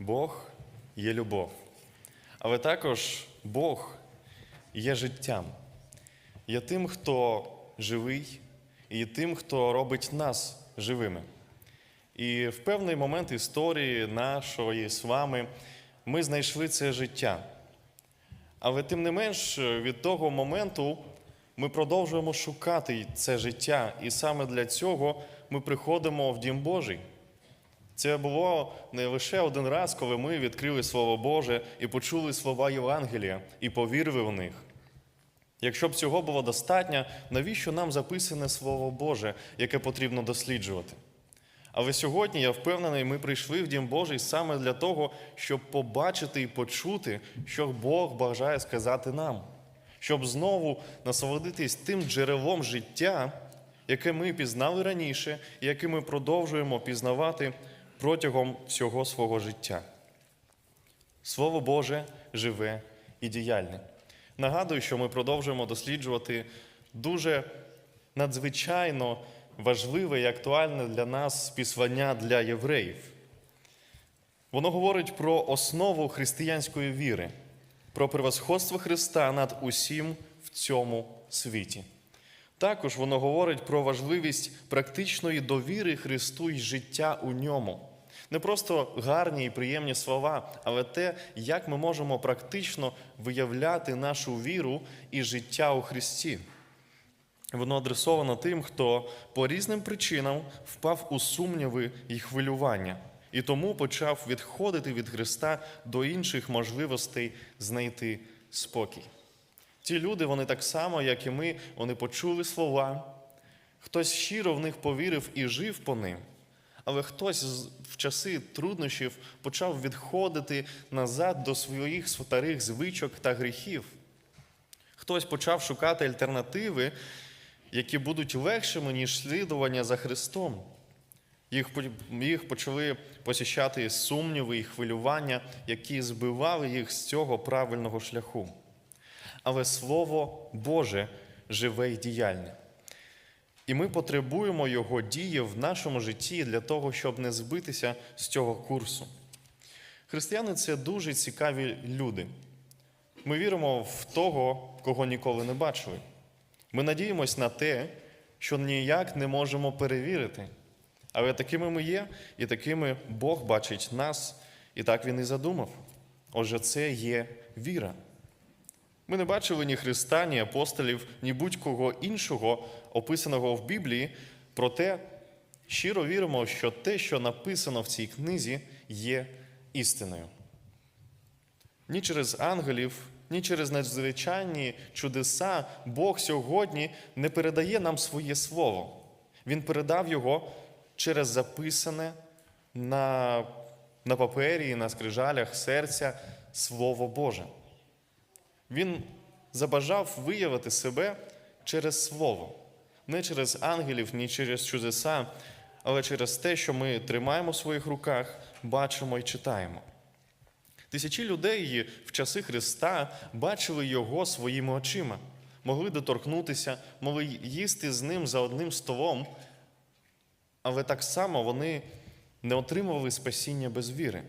Бог є любов. Але також Бог є життям, є тим, хто живий, і тим, хто робить нас живими. І в певний момент історії нашої з вами ми знайшли це життя. Але тим не менш, від того моменту ми продовжуємо шукати це життя, і саме для цього ми приходимо в Дім Божий. Це було не лише один раз, коли ми відкрили Слово Боже і почули слова Євангелія і повірили в них. Якщо б цього було достатньо, навіщо нам записане Слово Боже, яке потрібно досліджувати? Але сьогодні, я впевнений, ми прийшли в Дім Божий саме для того, щоб побачити і почути, що Бог бажає сказати нам, щоб знову насолодитись тим джерелом життя, яке ми пізнали раніше, і яке ми продовжуємо пізнавати протягом всього свого життя. Слово Боже живе і діяльне. Нагадую, що ми продовжуємо досліджувати дуже надзвичайно важливе і актуальне для нас післання для євреїв. Воно говорить про основу християнської віри, про превосходство Христа над усім в цьому світі. Також воно говорить про важливість практичної довіри Христу і життя у ньому. Не просто гарні і приємні слова, але те, як ми можемо практично виявляти нашу віру і життя у Христі. Воно адресовано тим, хто по різним причинам впав у сумніви і хвилювання, і тому почав відходити від Христа до інших можливостей знайти спокій. Ті люди, вони так само, як і ми, вони почули слова, хтось щиро в них повірив і жив по ним, але хтось в часи труднощів почав відходити назад до своїх старих звичок та гріхів. Хтось почав шукати альтернативи, які будуть легшими, ніж слідування за Христом. Їх, їх почали посіщати сумніви і хвилювання, які збивали їх з цього правильного шляху. Але Слово Боже живе і діяльне. І ми потребуємо Його дії в нашому житті для того, щоб не збитися з цього курсу. Християни це дуже цікаві люди. Ми віримо в того, кого ніколи не бачили. Ми надіємось на те, що ніяк не можемо перевірити. Але такими ми є, і такими Бог бачить нас, і так Він і задумав. Отже, це є віра. Ми не бачили ні Христа, ні апостолів, ні будь-кого іншого, описаного в Біблії, проте щиро віримо, що те, що написано в цій книзі, є істиною. Ні через ангелів, ні через надзвичайні чудеса Бог сьогодні не передає нам своє слово. Він передав його через записане на, на папері на скрижалях серця Слово Боже. Він забажав виявити себе через Слово, не через ангелів, ні через чудеса, але через те, що ми тримаємо в своїх руках, бачимо і читаємо. Тисячі людей в часи Христа бачили Його своїми очима, могли доторкнутися, могли їсти з ним за одним столом, але так само вони не отримували спасіння без віри.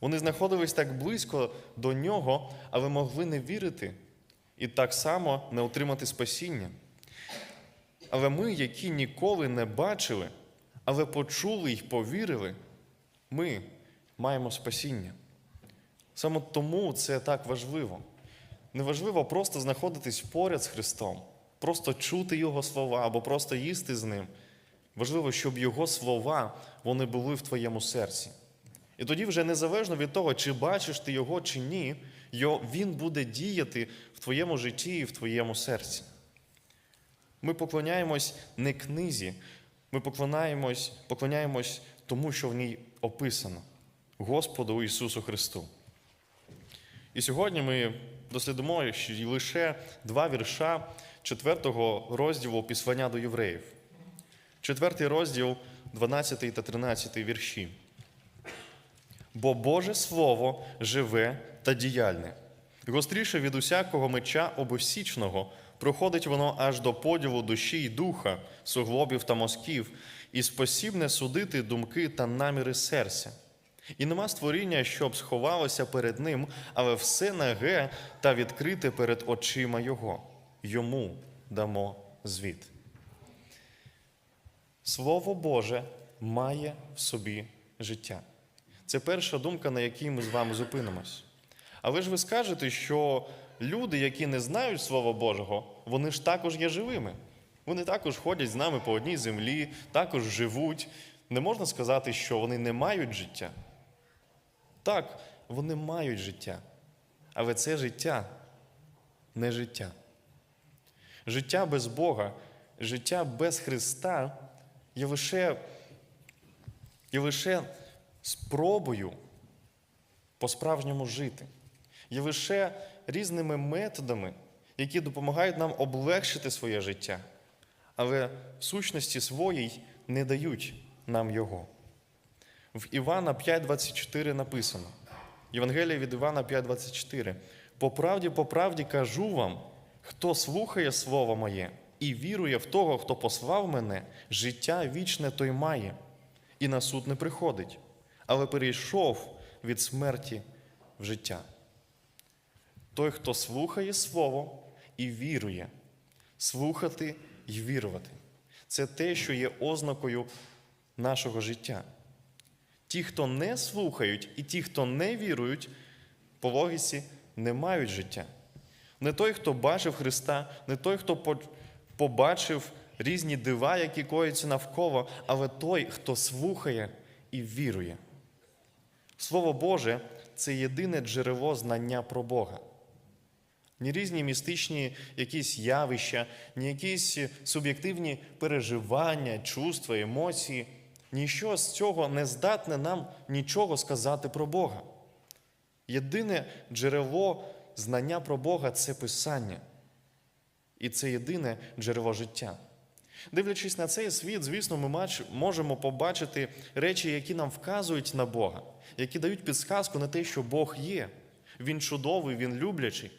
Вони знаходились так близько до нього, але могли не вірити і так само не отримати спасіння. Але ми, які ніколи не бачили, але почули й повірили, ми маємо спасіння. Саме тому це так важливо. Неважливо просто знаходитись поряд з Христом, просто чути Його слова або просто їсти з Ним. Важливо, щоб Його слова вони були в твоєму серці. І тоді, вже незалежно від того, чи бачиш ти його чи ні, він буде діяти в твоєму житті і в твоєму серці. Ми поклоняємось не книзі, ми поклоняємось, поклоняємось тому, що в ній описано Господу Ісусу Христу. І сьогодні ми дослідимо ще лише два вірша четвертого розділу Післання до євреїв. Четвертий розділ, 12 та 13 вірші. Бо Боже Слово живе та діяльне. Гостріше від усякого меча обосічного проходить воно аж до поділу душі й духа, суглобів та мозків, і спосібне судити думки та наміри серця. І нема створіння, щоб сховалося перед ним, але все наге та відкрите перед очима Його. Йому дамо звіт. Слово Боже має в собі життя. Це перша думка, на якій ми з вами зупинимось. Але ж ви скажете, що люди, які не знають Слова Божого, вони ж також є живими. Вони також ходять з нами по одній землі, також живуть. Не можна сказати, що вони не мають життя. Так, вони мають життя. Але це життя не життя. Життя без Бога, життя без Христа є лише, є лише спробою по-справжньому жити. Є лише різними методами, які допомагають нам облегшити своє життя, але в сущності своїй не дають нам його. В Івана 5,24 написано. Євангелія від Івана 5,24. По правді, по правді кажу вам, хто слухає Слово моє і вірує в того, хто послав мене, життя вічне той має, і на суд не приходить, але перейшов від смерті в життя. Той, хто слухає Слово і вірує, слухати і вірувати. Це те, що є ознакою нашого життя. Ті, хто не слухають, і ті, хто не вірують, по логіці не мають життя. Не той, хто бачив Христа, не той, хто побачив різні дива, які коїться навколо, але той, хто слухає і вірує. Слово Боже це єдине джерело знання про Бога. Ні різні містичні якісь явища, ні якісь суб'єктивні переживання, чувства, емоції. Ніщо з цього не здатне нам нічого сказати про Бога. Єдине джерело знання про Бога це Писання. І це єдине джерело життя. Дивлячись на цей світ, звісно, ми можемо побачити речі, які нам вказують на Бога, які дають підсказку на те, що Бог є. Він чудовий, він люблячий.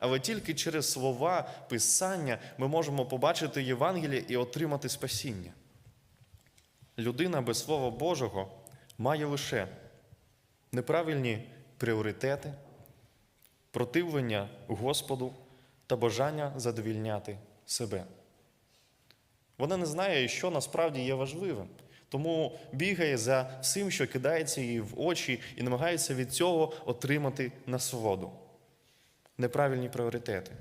Але тільки через слова Писання ми можемо побачити Євангеліє і отримати спасіння. Людина без Слова Божого має лише неправильні пріоритети, противлення Господу та бажання задовільняти себе. Вона не знає, що насправді є важливим, тому бігає за всім, що кидається їй в очі, і намагається від цього отримати насолоду. Неправильні пріоритети.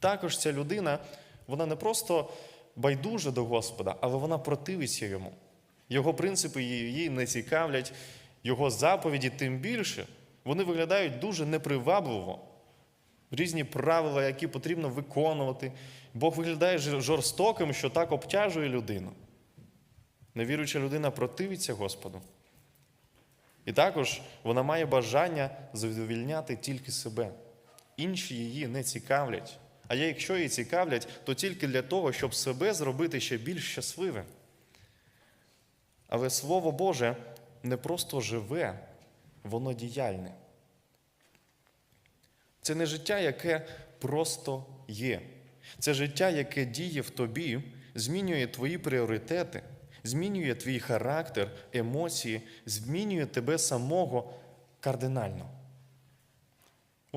Також ця людина, вона не просто байдужа до Господа, але вона противиться йому. Його принципи її не цікавлять, його заповіді тим більше, вони виглядають дуже непривабливо. Різні правила, які потрібно виконувати. Бог виглядає жорстоким, що так обтяжує людину. Невіруюча людина противиться Господу. І також вона має бажання задовільняти тільки себе. Інші її не цікавлять. А якщо її цікавлять, то тільки для того, щоб себе зробити ще більш щасливим. Але Слово Боже не просто живе, воно діяльне. Це не життя, яке просто є. Це життя, яке діє в тобі, змінює твої пріоритети, змінює твій характер, емоції, змінює тебе самого кардинально.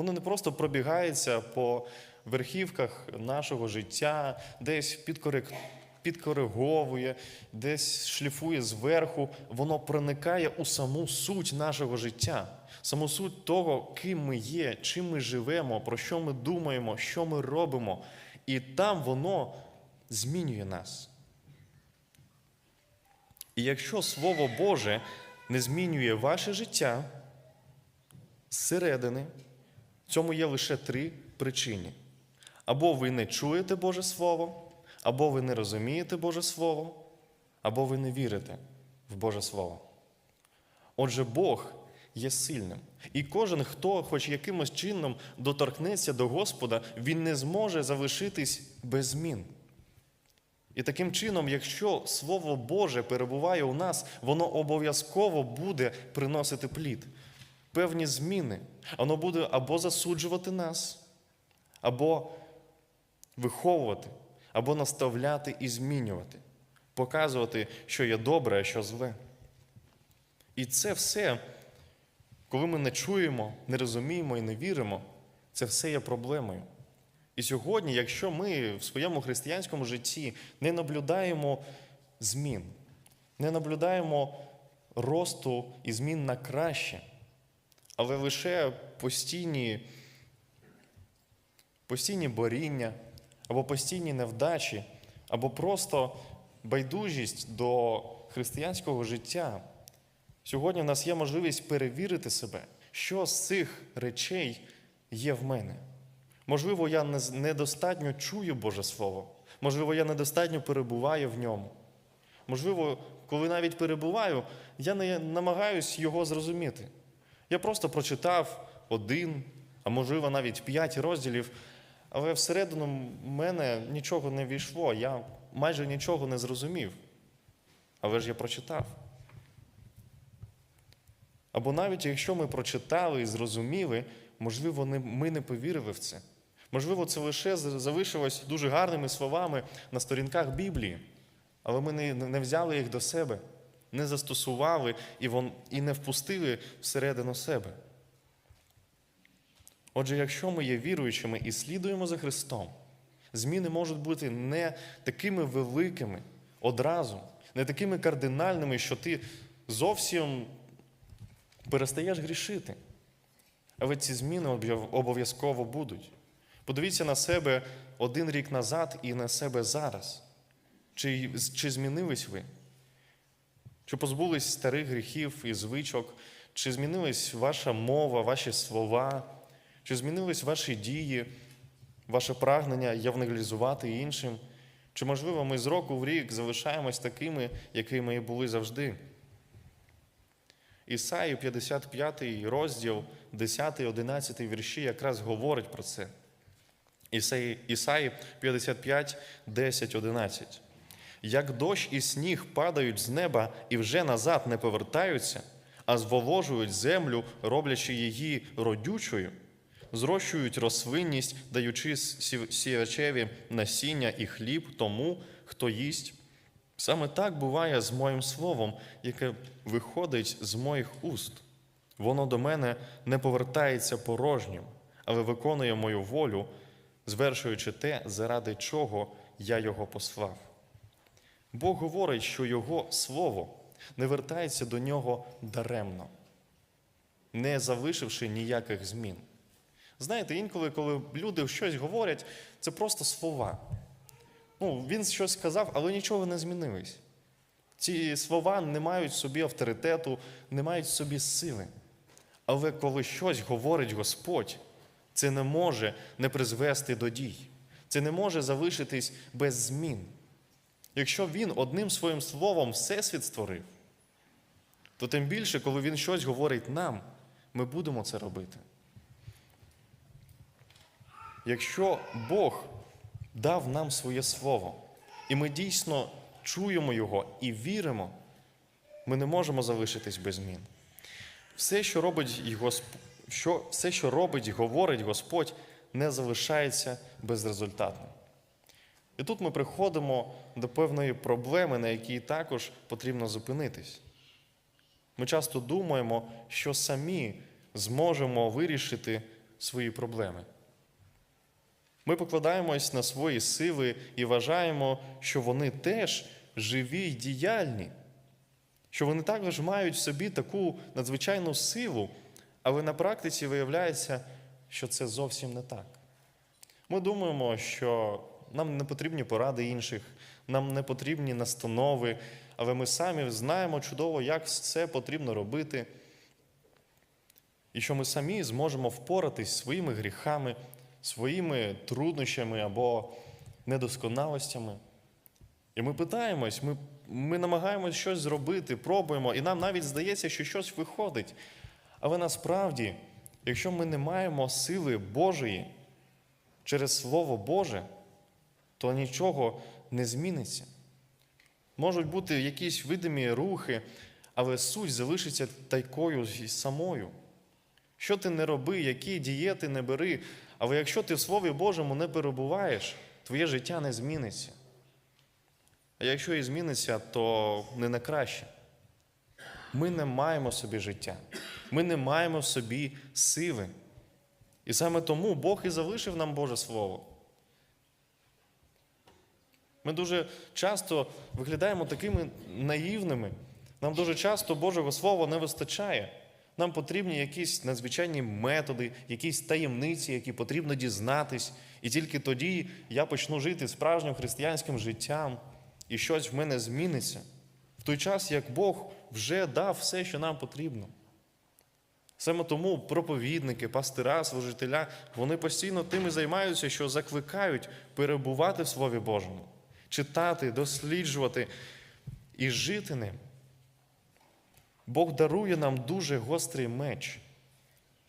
Воно не просто пробігається по верхівках нашого життя, десь підкорек- підкориговує, десь шліфує зверху. Воно проникає у саму суть нашого життя, саму суть того, ким ми є, чим ми живемо, про що ми думаємо, що ми робимо. І там воно змінює нас. І якщо Слово Боже не змінює ваше життя зсередини, цьому є лише три причини. Або ви не чуєте Боже Слово, або ви не розумієте Боже Слово, або ви не вірите в Боже Слово. Отже, Бог є сильним. І кожен, хто хоч якимось чином доторкнеться до Господа, він не зможе залишитись без змін. І таким чином, якщо Слово Боже перебуває у нас, воно обов'язково буде приносити плід, певні зміни. Воно буде або засуджувати нас, або виховувати, або наставляти і змінювати, показувати, що є добре, а що зле. І це все, коли ми не чуємо, не розуміємо і не віримо, це все є проблемою. І сьогодні, якщо ми в своєму християнському житті не наблюдаємо змін, не наблюдаємо росту і змін на краще, але лише постійні, постійні боріння, або постійні невдачі, або просто байдужість до християнського життя, сьогодні в нас є можливість перевірити себе, що з цих речей є в мене. Можливо, я недостатньо чую Боже Слово. Можливо, я недостатньо перебуваю в ньому. Можливо, коли навіть перебуваю, я не намагаюсь його зрозуміти. Я просто прочитав один, а можливо навіть п'ять розділів, але всередину мене нічого не війшло, я майже нічого не зрозумів. Але ж я прочитав. Або навіть якщо ми прочитали і зрозуміли, можливо, ми не повірили в це. Можливо, це лише залишилось дуже гарними словами на сторінках Біблії, але ми не, взяли їх до себе, не застосували і, вон, і не впустили всередину себе. Отже, якщо ми є віруючими і слідуємо за Христом, зміни можуть бути не такими великими одразу, не такими кардинальними, що ти зовсім перестаєш грішити. Але ці зміни обов'язково будуть. Подивіться на себе один рік назад і на себе зараз. Чи, чи змінились ви? Чи позбулись старих гріхів і звичок? Чи змінилась ваша мова, ваші слова? Чи змінились ваші дії, ваше прагнення євангелізувати іншим? Чи, можливо, ми з року в рік залишаємось такими, якими і були завжди? Ісаї 55 розділ, 10, 11 вірші якраз говорить про це. Ісаї 55, 10, 11. Як дощ і сніг падають з неба і вже назад не повертаються, а зволожують землю, роблячи її родючою, зрощують рослинність, даючи сі- сіячеві насіння і хліб тому, хто їсть. Саме так буває з моїм словом, яке виходить з моїх уст. Воно до мене не повертається порожнім, але виконує мою волю, звершуючи те, заради чого я його послав. Бог говорить, що Його Слово не вертається до нього даремно, не залишивши ніяких змін. Знаєте, інколи, коли люди щось говорять, це просто слова. Ну, він щось сказав, але нічого не змінилось. Ці слова не мають собі авторитету, не мають собі сили. Але коли щось говорить Господь, це не може не призвести до дій. Це не може залишитись без змін. Якщо Він одним своїм словом всесвіт створив, то тим більше, коли Він щось говорить нам, ми будемо це робити. Якщо Бог дав нам своє слово, і ми дійсно чуємо Його і віримо, ми не можемо залишитись без змін. Все, що робить і Госп... що, все, що робить говорить Господь, не залишається безрезультатним. І тут ми приходимо до певної проблеми, на якій також потрібно зупинитись. Ми часто думаємо, що самі зможемо вирішити свої проблеми. Ми покладаємось на свої сили і вважаємо, що вони теж живі й діяльні, що вони також мають в собі таку надзвичайну силу, але на практиці виявляється, що це зовсім не так. Ми думаємо, що нам не потрібні поради інших, нам не потрібні настанови, але ми самі знаємо чудово, як це потрібно робити, і що ми самі зможемо впоратись своїми гріхами, своїми труднощами або недосконалостями. І ми питаємось, ми, ми намагаємось щось зробити, пробуємо, і нам навіть здається, що щось виходить. Але насправді, якщо ми не маємо сили Божої через Слово Боже, то нічого не зміниться. Можуть бути якісь видимі рухи, але суть залишиться тайкою самою. Що ти не роби, які дієти не бери, але якщо ти в Слові Божому не перебуваєш, твоє життя не зміниться. А якщо і зміниться, то не на краще. ми не маємо собі життя, ми не маємо в собі сили. І саме тому Бог і залишив нам Боже Слово. Ми дуже часто виглядаємо такими наївними. Нам дуже часто Божого Слова не вистачає. Нам потрібні якісь надзвичайні методи, якісь таємниці, які потрібно дізнатись. І тільки тоді я почну жити справжнім християнським життям, і щось в мене зміниться. В той час, як Бог вже дав все, що нам потрібно. Саме тому проповідники, пастира, служителя, вони постійно тим і займаються, що закликають перебувати в Слові Божому, читати, досліджувати і жити ним. Бог дарує нам дуже гострий меч,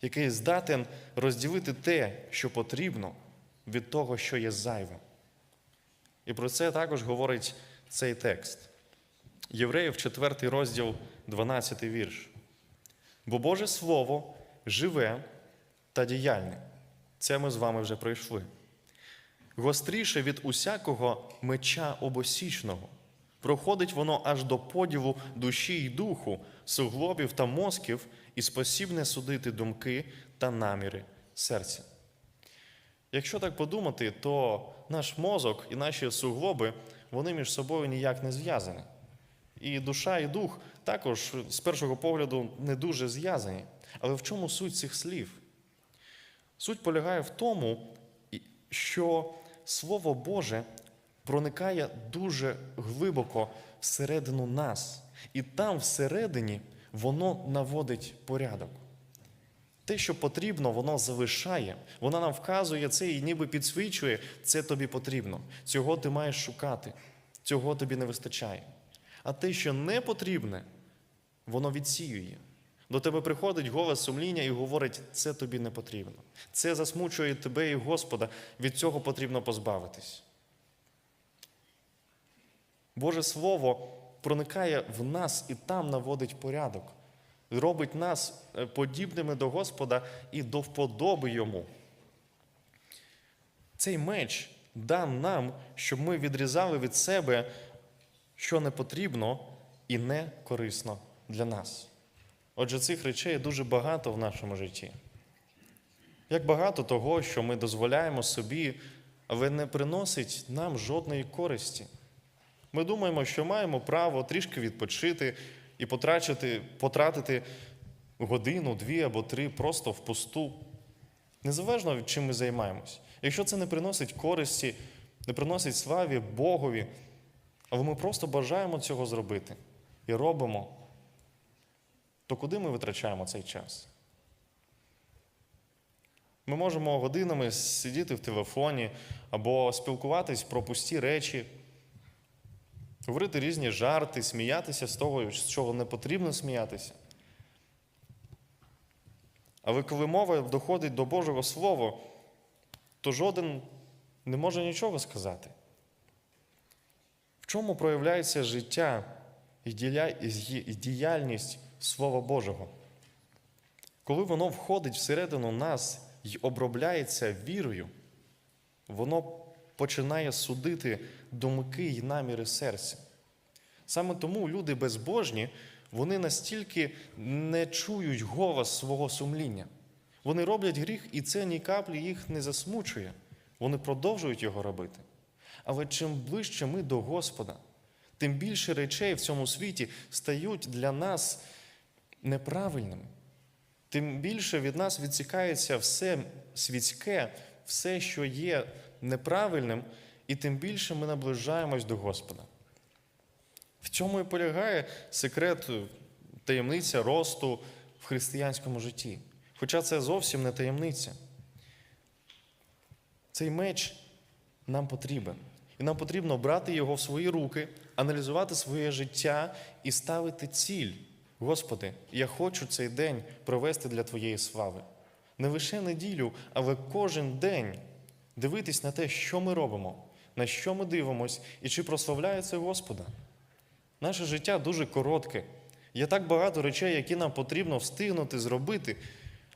який здатен розділити те, що потрібно, від того, що є зайвим. І про це також говорить цей текст. Євреїв, 4 розділ, 12 вірш. Бо Боже Слово живе та діяльне. Це ми з вами вже пройшли. Гостріше від усякого меча обосічного. Проходить воно аж до поділу душі й духу, суглобів та мозків, і спосібне судити думки та наміри серця. Якщо так подумати, то наш мозок і наші суглоби вони між собою ніяк не зв'язані. І душа, і дух також з першого погляду не дуже зв'язані. Але в чому суть цих слів? Суть полягає в тому, що Слово Боже проникає дуже глибоко всередину нас, і там всередині воно наводить порядок. Те, що потрібно, воно залишає, воно нам вказує це і ніби підсвічує, це тобі потрібно. Цього ти маєш шукати, цього тобі не вистачає. А те, що не потрібне, воно відсіює. До тебе приходить голос сумління і говорить, це тобі не потрібно. Це засмучує тебе і Господа, від цього потрібно позбавитись. Боже Слово проникає в нас і там наводить порядок, робить нас е, подібними до Господа і до вподоби Йому. Цей меч дан нам, щоб ми відрізали від себе, що не потрібно і не корисно для нас. Отже, цих речей дуже багато в нашому житті. Як багато того, що ми дозволяємо собі, але не приносить нам жодної користі. Ми думаємо, що маємо право трішки відпочити і потратити, потратити годину, дві або три просто впусту. Незалежно від чим ми займаємось. Якщо це не приносить користі, не приносить славі Богові, але ми просто бажаємо цього зробити і робимо, то куди ми витрачаємо цей час? Ми можемо годинами сидіти в телефоні або спілкуватись про пусті речі, говорити різні жарти, сміятися з того, з чого не потрібно сміятися. Але коли мова доходить до Божого Слова, то жоден не може нічого сказати. В чому проявляється життя і діяльність Слова Божого? Коли воно входить всередину нас і обробляється вірою, воно починає судити думки й наміри серця. Саме тому люди безбожні, вони настільки не чують голос свого сумління. Вони роблять гріх, і це ні каплі їх не засмучує. Вони продовжують його робити. Але чим ближче ми до Господа, тим більше речей в цьому світі стають для нас неправильними. Тим більше від нас відсікається все світське, все, що є неправильним, і тим більше ми наближаємось до Господа. В цьому і полягає секрет таємниця росту в християнському житті. Хоча це зовсім не таємниця. Цей меч нам потрібен. І нам потрібно брати його в свої руки, аналізувати своє життя і ставити ціль. Господи, я хочу цей день провести для Твоєї слави. Не лише неділю, але кожен день дивитись на те, що ми робимо, на що ми дивимось і чи прославляє це Господа. Наше життя дуже коротке. Є так багато речей, які нам потрібно встигнути зробити,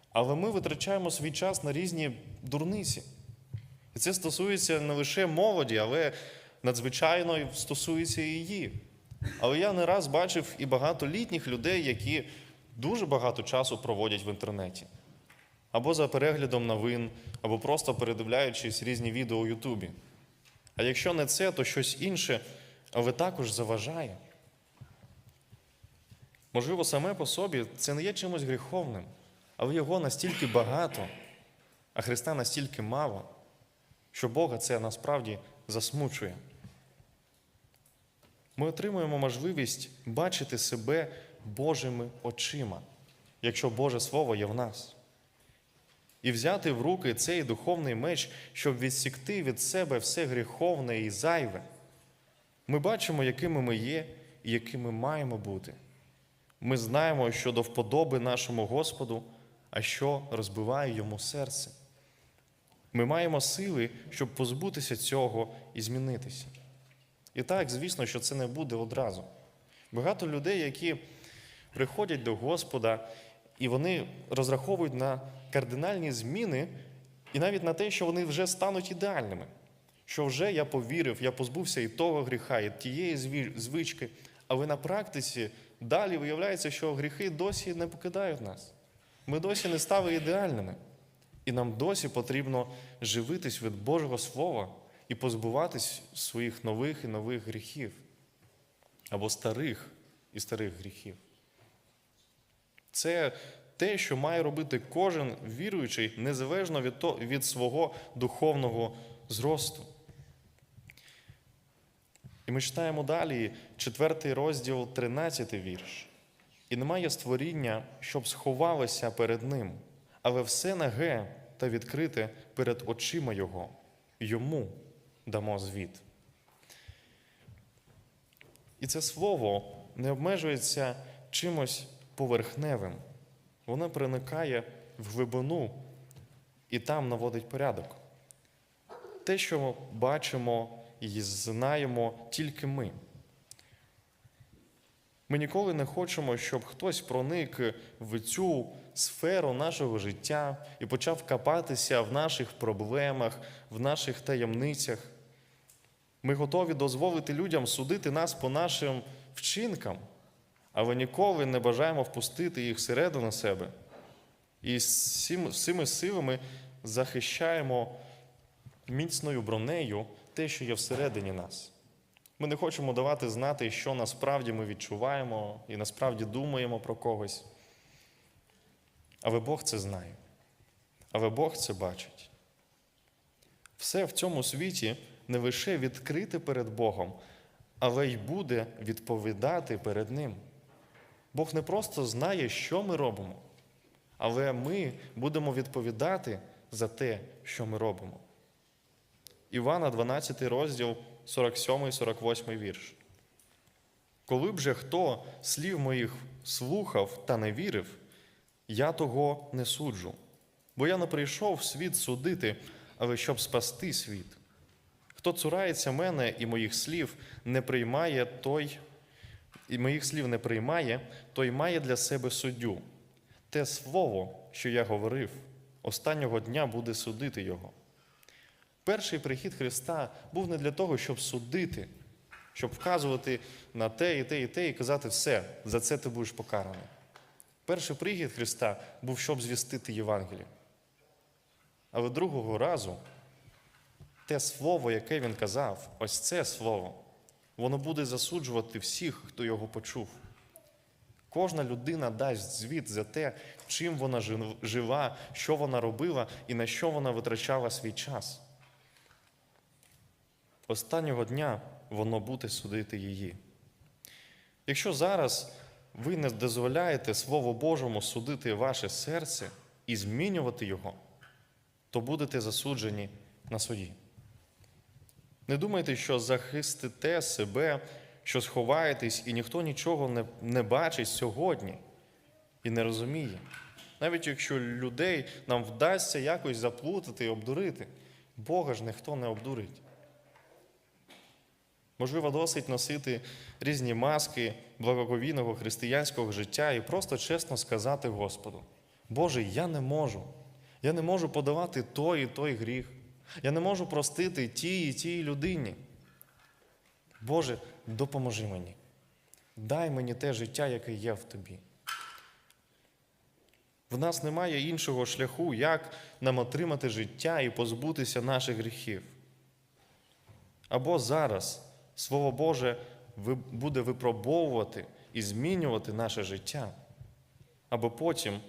але ми витрачаємо свій час на різні дурниці. І це стосується не лише молоді, але надзвичайно стосується і її. Але я не раз бачив і багато літніх людей, які дуже багато часу проводять в інтернеті. Або за переглядом новин, або просто передивляючись різні відео у Ютубі. А якщо не це, то щось інше, але також заважає. Можливо, саме по собі це не є чимось гріховним, але його настільки багато, а Христа настільки мало, що Бога це насправді засмучує. Ми отримуємо можливість бачити себе Божими очима, якщо Боже Слово є в нас. І взяти в руки цей духовний меч, щоб відсікти від себе все гріховне і зайве. Ми бачимо, якими ми є і якими маємо бути. Ми знаємо, що до вподоби нашому Господу, а що розбиває йому серце. Ми маємо сили, щоб позбутися цього і змінитися. І так, звісно, що це не буде одразу. Багато людей, які приходять до Господа, і вони розраховують на кардинальні зміни, і навіть на те, що вони вже стануть ідеальними. Що вже я повірив, я позбувся і того гріха, і тієї звички. Але на практиці далі виявляється, що гріхи досі не покидають нас. Ми досі не стали ідеальними. І нам досі потрібно живитись від Божого Слова і позбуватись своїх нових і нових гріхів або старих і старих гріхів. Це те, що має робити кожен віруючий, незалежно від, то, від свого духовного зросту. І ми читаємо далі четвертий розділ, 13 вірш. І немає створіння, щоб сховалося перед ним, але все наге та відкрите перед очима Його. Йому дамо звіт. І це слово не обмежується чимось поверхневим. Воно проникає в глибину і там наводить порядок. Те, що бачимо і знаємо тільки ми. Ми ніколи не хочемо, щоб хтось проник в цю сферу нашого життя і почав копатися в наших проблемах, в наших таємницях. Ми готові дозволити людям судити нас по нашим вчинкам, але ніколи не бажаємо впустити їх всередину себе. І цими силами захищаємо міцною бронею те, що є всередині нас. Ми не хочемо давати знати, що насправді ми відчуваємо і насправді думаємо про когось. Але Бог це знає. Але Бог це бачить. Все в цьому світі не лише відкрите перед Богом, але й буде відповідати перед Ним. Бог не просто знає, що ми робимо, але ми будемо відповідати за те, що ми робимо. Івана, 12 розділ, 47 48 вірш. Коли б же хто слів моїх слухав та не вірив, я того не суджу, бо я не прийшов світ судити, але щоб спасти світ. Хто цурається мене і моїх слів не приймає, той, і моїх слів не приймає, той має для себе суддю. Те слово, що я говорив, останнього дня буде судити його. Перший прихід Христа був не для того, щоб судити, щоб вказувати на те і те, і те, і казати все, за це ти будеш покараний. Перший прихід Христа був, щоб звістити Євангеліє. Але другого разу те слово, яке він казав, ось це слово, воно буде засуджувати всіх, хто його почув. Кожна людина дасть звіт за те, чим вона жив- жила, що вона робила і на що вона витрачала свій час. Останнього дня воно буде судити її. Якщо зараз ви не дозволяєте Слову Божому судити ваше серце і змінювати його, то будете засуджені на суді. Не думайте, що захистите себе, що сховаєтесь, і ніхто нічого не, не бачить сьогодні і не розуміє. Навіть якщо людей нам вдасться якось заплутати і обдурити, Бога ж ніхто не обдурить. Можливо, досить носити різні маски благоговійного християнського життя і просто чесно сказати Господу: Боже, я не можу. Я не можу подавати той і той гріх. Я не можу простити тій і тій людині. Боже, допоможи мені. дай мені те життя, яке є в тобі. В нас немає іншого шляху, як нам отримати життя і позбутися наших гріхів. Або зараз Слово Боже буде випробовувати і змінювати наше життя, або потім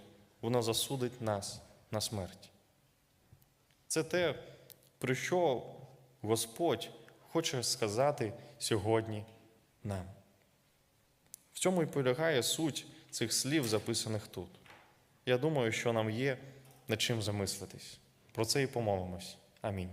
воно засудить нас на смерть. Це те, про що Господь хоче сказати сьогодні нам. В цьому і полягає суть цих слів, записаних тут. Я думаю, що нам є над чим замислитись. Про це і помолимось. Амінь.